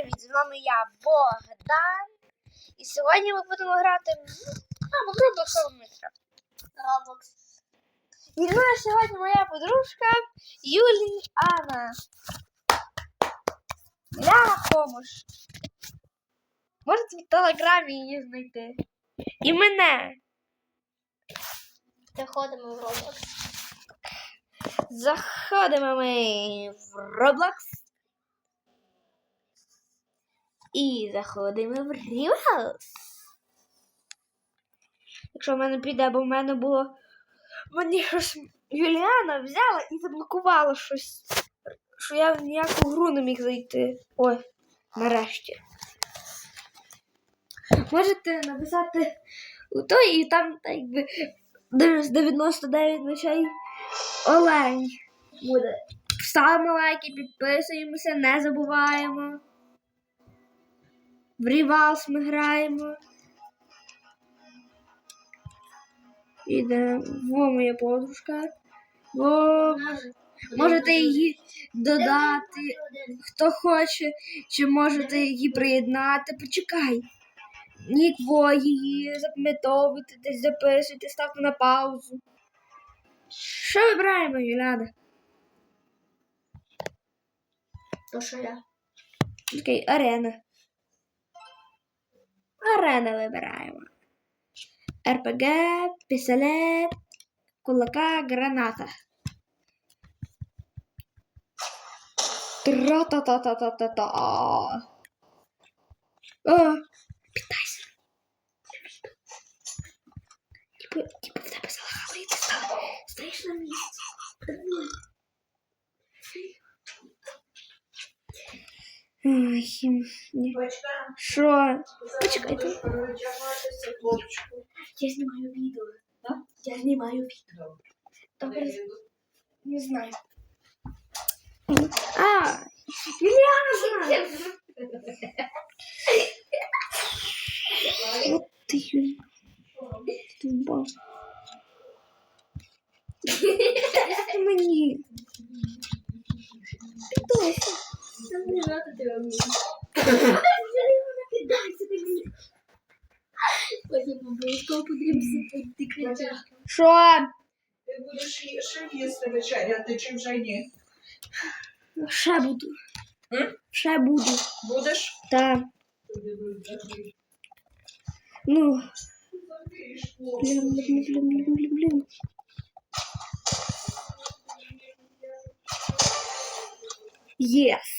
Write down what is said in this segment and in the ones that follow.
Привіт, з вами я Богдан. І сьогодні ми будемо грати в а, в Roblox. Roblox. І в мене сьогодні моя подружка Юліана. Ляна Хомуш. Можете в телеграмі її знайти. І мене. Заходимо в Roblox. Заходимо ми в Roblox. І заходимо в Rivals. Якщо в мене піде, бо в мене було. Мені щось Юліана взяла і заблокувала щось. Що я в ніяку гру не міг зайти. Ой, нарешті. Можете написати у той і там так якби 99 ночей Олень буде. Ставимо лайки, підписуємося, не забуваємо. В Рівалс ми граємо. Іде во моя подружка. Во, можете її додати, хто хоче, чи можете її приєднати. Почекай. Нік во її запам'ятовуйте, десь записуйте, ставте на паузу. Що вибираємо, Юляна? То що я? Окей, арена. Арена вибираємо. РПГ, пістолет, кулака, граната. Тра-та-та-та-та-та-та. Питайся. Типу, типу Що? Почекайте. переодягатися, хлопчику. Я знімаю відео. Я знімаю відео. Добре, не знаю. А, Юліана! От ти, Юлі. Що? Ти будеш ї- ще їсти вечеряти, чи вже ні? Ще буду. М? Ще буду. Будеш? Так. Ну, Забіж, блін, блін, блін, блін, блін, блін. Єс!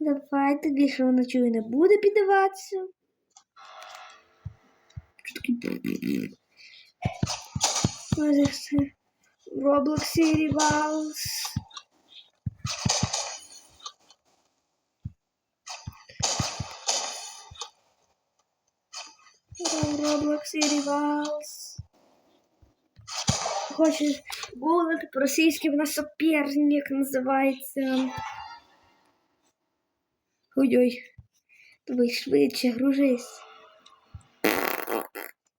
Давайте більше вона чує не буде піддаватися. Що таке? Ось це. Roblox Rivals. Roblox Rivals. Хочеш гуглити по-російськи, в нас соперник називається. Ой-ой. Давай швидше, гружись.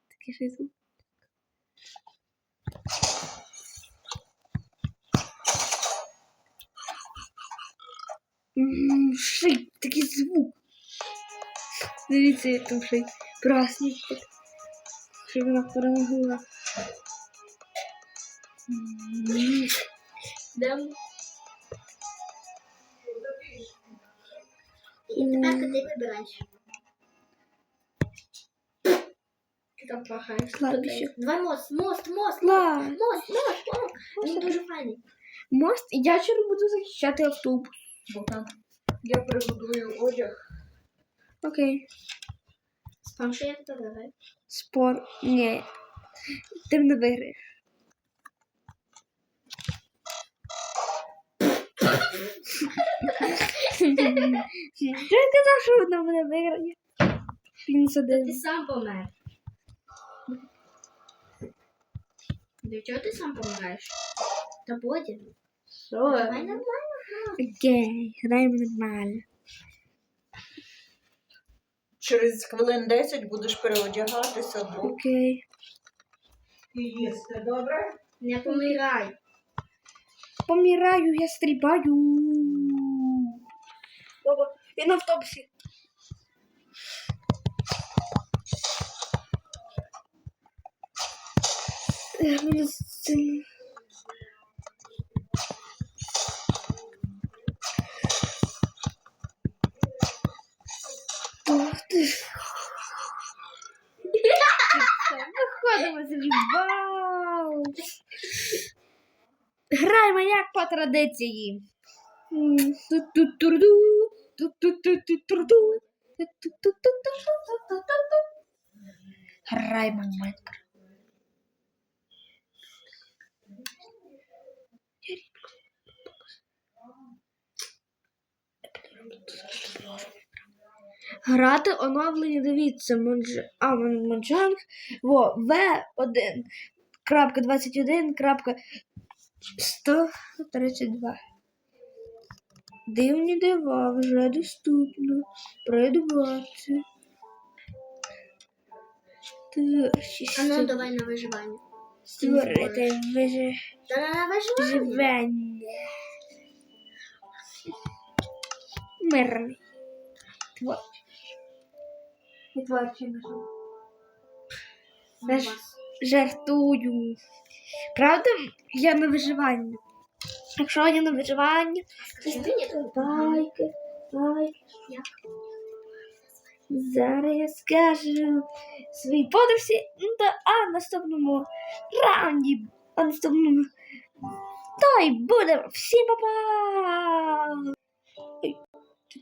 Такий ще звук. Ший, такий звук. Дивіться, як там ший. Красний. Щоб вона перемогла. Дам. І тепер ти вибираєш. Ти там плахаєш. Кладбище. Давай мост, мост, мост. Ла. Мост, мост, мост. Він дуже файний. Мост, і я через буду захищати автобус. Богдан. Я приготую одяг. Окей. Спам, я тебе давай. Спор. Ні. Ти не виграєш. Що я казав, що вона мене виграє? Мінус Ти сам помер. Для чого ти сам помираєш? Та Боді. Давай нормально. Окей, граємо нормально. Через хвилин 10 будеш переодягатися до Окей. і їсти, добре? Не помирай. Помираю, я стрибаю. Баба, я на автобусі. Ех, Граємо як по традиції. Граємо в Майнкрафт. Грати оновлення, дивіться, а, Мон- Монджанг, во, В1, крапка 21, крапка 132. Дивні дива вже доступно. Придбати. А ну давай на виживання. Створити виживання. виживання. Мирний. Творчий. Творчий нажив. Жартую. Правда, я на виживання. Якщо я на тут. лайки, лайки. Як? Зараз я скажу своїй подружці, ну а в наступному раунді, а наступному той буде. Всім па-па!